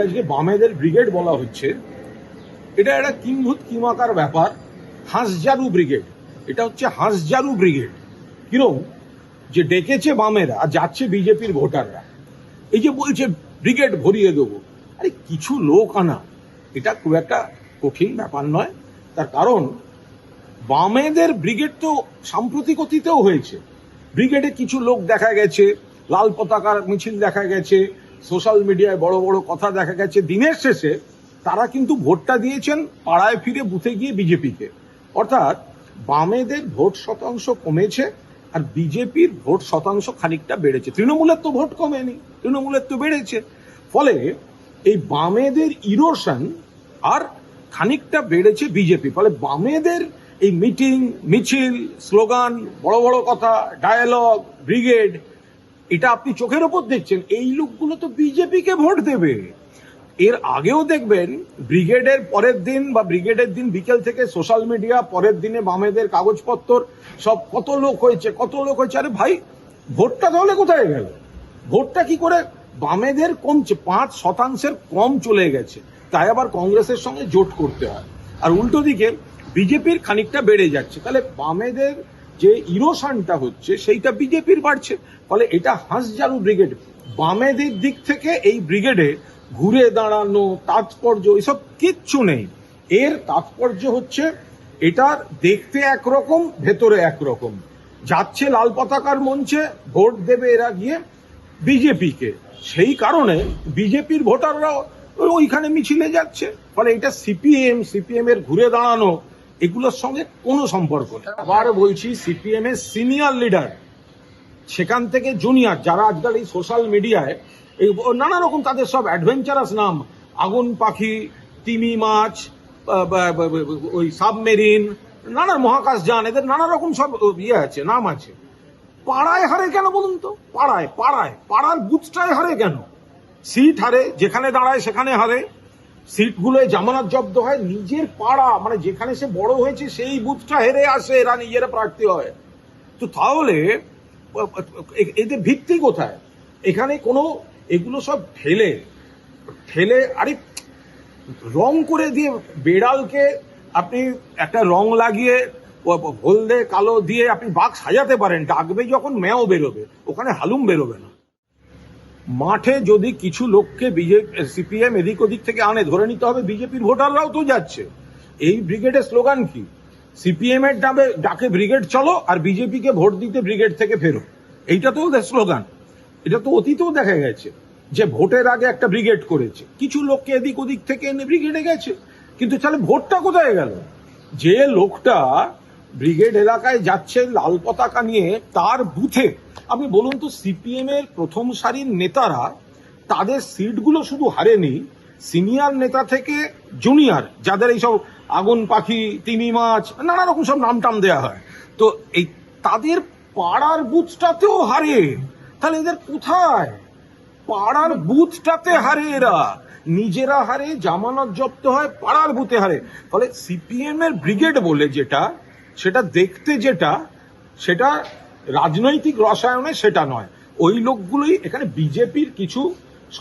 আজকে বামেদের ব্রিগেড বলা হচ্ছে, এটা একটা কিংভূত কিমাকার ব্যাপার হাঁসজারু ব্রিগেড। এটা হচ্ছে হাঁসজারু ব্রিগেড। কিরম? যে ডেকেছে বামেরা আর যাচ্ছে বিজেপির ভোটাররা। এই যে বলছে, ব্রিগেড ভরিয়ে দেবো। আরে কিছু লোক আনা, এটা খুব একটা কঠিন ব্যাপার নয়। তার কারণ, বামেদের ব্রিগেড তো সাম্প্রতিক অতীতেও হয়েছে। ব্রিগেডে কিছু লোক দেখা গেছে, লাল পতাকার মিছিল দেখা গেছে সোশ্যাল মিডিয়ায় বড় বড় কথা দেখা গেছে। দিনের শেষে তারা কিন্তু ভোটটা দিয়েছেন পাড়ায় ফিরে বুথে গিয়ে বিজেপিকে। অর্থাৎ বামেদের ভোট শতাংশ কমেছে আর বিজেপির ভোট শতাংশ খানিকটা বেড়েছে। তৃণমূলের তো ভোট কমেনি, তৃণমূলের তো বেড়েছে। ফলে এই বামেদের ইরোশন আর খানিকটা বেড়েছে বিজেপি। ফলে বামেদের এই মিটিং মিছিল স্লোগান বড় বড় কথা ডায়ালগ ব্রিগেড এটা আপনি চোখের ওপর দেখছেন, এই লোকগুলো তো বিজেপিকে ভোট দেবে। এর আগেও দেখবেন, ব্রিগেডের পরের দিন বা ব্রিগেডের দিন বিকেল থেকে সোশ্যাল মিডিয়া, পরের দিনে বামেদের কাগজপত্র, সব কত লোক হয়েছে, কত লোক হয়েছে, আরে ভাই, ভোটটা তাহলে কোথায় গেল? ভোটটা কি করে বামেদের কমছে, পাঁচ শতাংশের কম চলে গেছে, তাই আবার কংগ্রেসের সঙ্গে জোট করতে হয়। আর উল্টো দিকে, বিজেপির খানিকটা বেড়ে যাচ্ছে, তাহলে বামেদের যে ইরোশানটা হচ্ছে, সেইটা বিজেপির বাড়ছে। ফলে এটা হাঁসজারু ব্রিগেড, বামেদের দিক থেকে এই ব্রিগেডে ঘুরে দাঁড়ানো, তাৎপর্য, এসব কিচ্ছু নেই। এর তাৎপর্য হচ্ছে, এটার দেখতে একরকম, ভেতরে একরকম। যাচ্ছে লাল পতাকার মঞ্চে, ভোট দেবে এরা গিয়ে বিজেপিকে। সেই কারণে বিজেপির ভোটাররাও ওইখানে মিছিলে যাচ্ছে। ফলে এটা সিপিএম সিপিএম এর ঘুরে দাঁড়ানো এগুলোর সঙ্গে কোনো সম্পর্ক নেই। আবার বলছি সিপিএম এর সিনিয়র লিডার, সেখান থেকে জুনিয়র, যারা আজকাল এই সোশ্যাল মিডিয়ায় এই নানা রকম তাদের সব অ্যাডভেঞ্চারাস নাম, আগুন পাখি, তিমি মাছ ওই সাবমেরিন নানা মহাকাশ যান, এদের নানা রকম সব ইয়ে আছে, নাম আছে। পাড়ায় হারে কেন বলুন তো? পাড়ায় পাড়ায়, পাড়ার বুথটায় হারে কেন? সিট হারে, যেখানে দাঁড়ায় সেখানে হারে। সিটগুলোয় জামানত জব্দ হয়, নিজের পাড়া মানে যেখানে সে বড় হয়েছে সেই বুথটা হেরে আসে, এরা নিজেরা প্রার্থী হয়। তো তাহলে এদের ভিত্তি কোথায়? এখানে কোনো, এগুলো সব ঠেলে ঠেলে, আরে, রং করে দিয়ে বেড়ালকে আপনি একটা রং লাগিয়ে, হলদে কালো দিয়ে আপনি বাঘ সাজাতে পারেন, ডাকবে যখন ম্যাও বেরোবে, ওখানে হালুম বেরোবে না। মাঠে যদি কিছু লোককে বিজেপি সিপিএম এদিক ওদিক থেকে আনে, ধরে নিতে হবে বিজেপির ভোটাররাও তো যাচ্ছে। এই ব্রিগেডের স্লোগান কি? সিপিএম এর ডাবে, ডাকে ব্রিগেড চলো আর বিজেপিকে ভোট দিতে ব্রিগেড থেকে ফেরো। এইটা তো ওদের স্লোগান, এটা তো অতীতেও দেখা গেছে যে ভোটের আগে একটা ব্রিগেড করেছে। কিছু লোককে এদিক ওদিক থেকে এনে ব্রিগেডে গেছে। কিন্তু তাহলে ভোটটা কোথায় গেল? যে লোকটা ব্রিগেড এলাকায় যাচ্ছে লাল পতাকা নিয়ে তার বুথে। আপনি বলুন তো সিপিএম এর প্রথম সারির নেতারা তাদের সিটগুলো শুধু হারেনি, সিনিয়র নেতা থেকে জুনিয়র, যাদের এইসব আগুন পাখি, তিমি মাছ, নানা রকম সব নাম টাম দেওয়া হয়। তো এই তাদের পাড়ার বুথটাতেও হারে। তাহলে এদের কোথায়? পাড়ার বুথটাতে হারে এরা। নিজেরা হারে, জামানত জব্দ হয়, পাড়ার বুথে হারে। ফলে সিপিএম এর ব্রিগেড বলে যেটা সেটা দেখতে যেটা সেটা রাজনৈতিক রসায়নে সেটা নয়। ওই লোকগুলোই এখানে বিজেপির কিছু